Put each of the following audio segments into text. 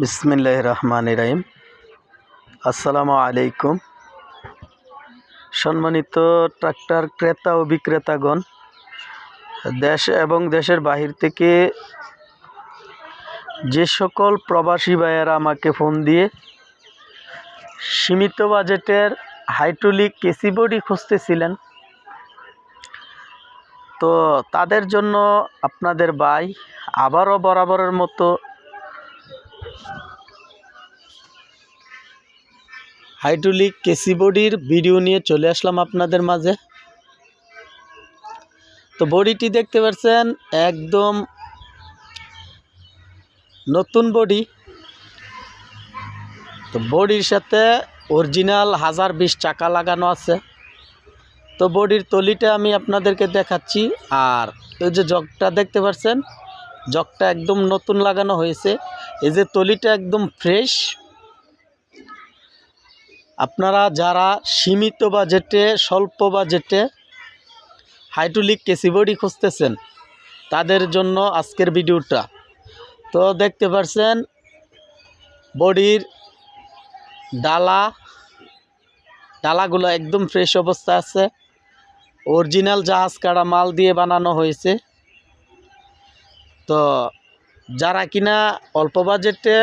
বিসমিল্লাহ রহমান রাহিম আসসালামু আলাইকুম সম্মানিত ট্রাক্টর ক্রেতা ও বিক্রেতাগণ, দেশ এবং দেশের বাহির থেকে যে সকল প্রবাসী ভাইয়েরা আমাকে ফোন দিয়ে সীমিত বাজেটের হাইড্রোলিক কেসি বডি খুঁজতেছিলেন, তো তাদের জন্য আপনাদের ভাই আবারও বরাবরের মতো হাইড্রোলিক কেসি বডির ভিডিও নিয়ে চলে আসলাম আপনাদের মাঝে। তো বডিটি দেখতে পাচ্ছেন, একদম নতুন বডি। তো বডির সাথে অরিজিনাল হাজার বিশ চাকা লাগানো আছে। তো বডির তলিটা আমি আপনাদেরকে দেখাচ্ছি, আর এই যে জগটা দেখতে পাচ্ছেন, জগটা একদম নতুন লাগানো হয়েছে। এই যে তলিটা একদম ফ্রেশ আপনারা যারা সীমিত বাজেটে, স্বল্প বাজেটে হাইড্রোলিক কেসি বডি খুঁজতেছেন, তাদের জন্য আজকের ভিডিওটা। তো দেখতে পাচ্ছেন বডির ডালা, ডালাগুলো একদম ফ্রেশ অবস্থা আছে। অরিজিনাল জাহাজ কাটা মাল দিয়ে বানানো হয়েছে। তো যারা কিনা অল্প বাজেটে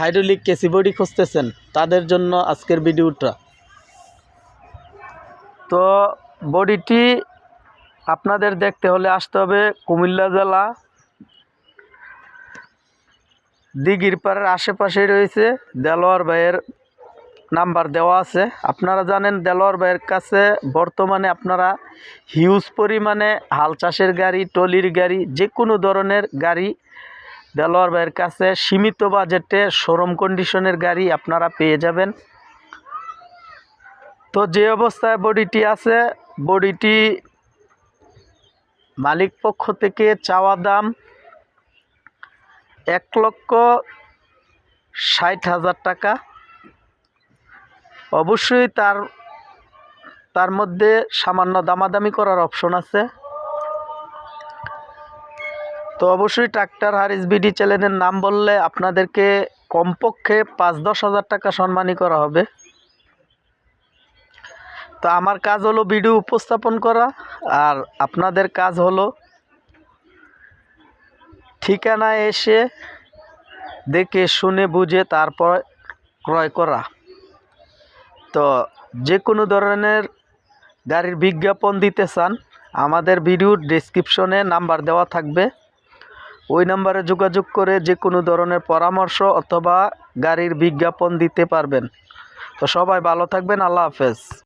হাইড্রোলিক কেসি বডি খুঁজতেছেন তাদের জন্য আজকের ভিডিওটা। তো বডিটি আপনাদের দেখতে হলে আসতে হবে কুমিল্লা জেলা। দিঘির পাড়ের আশেপাশে রয়েছে। দেলোয়ার ভাইয়ের নাম্বার দেওয়া আছে। আপনারা জানেন দেলোয়ার ভাইয়ের কাছে বর্তমানে আপনারা হিউজ পরিমাণে হাল চাষের গাড়ি টলির গাড়ি যে কোনো ধরনের গাড়ি দেলোয়ার ভাইয়ের কাছে সীমিত বাজেটে শোরুম কন্ডিশনের গাড়ি আপনারা পেয়ে যাবেন। তো যে অবস্থায় বডিটি আছে, বডিটি মালিক পক্ষ থেকে চাওয়া দাম এক লক্ষ ষাট হাজার টাকা। অবশ্যই তার তার মধ্যে সামান্য দামাদামি করার অপশন আছে। তো অবশ্যই ট্রাক্টর হারিস বিডি চ্যানেলের নাম বললে আপনাদেরকে কমপক্ষে পাঁচ দশ হাজার টাকা সম্মানী করা হবে। তো আমার কাজ হলো ভিডিও উপস্থাপন করা, আর আপনাদের কাজ হলো ঠিকানায় এসে দেখে শুনে বুঝে তারপর ক্রয় করা। তো যে কোনো ধরনের গাড়ির বিজ্ঞাপন দিতে চান, আমাদের ভিডিওর ডিসক্রিপশনে নাম্বার দেওয়া থাকবে। ওই নাম্বারে যোগাযোগ করে যে কোনো ধরনের পরামর্শ অথবা গাড়ির বিজ্ঞাপন দিতে পারবেন। তো সবাই ভালো থাকবেন, আল্লাহ হাফেজ।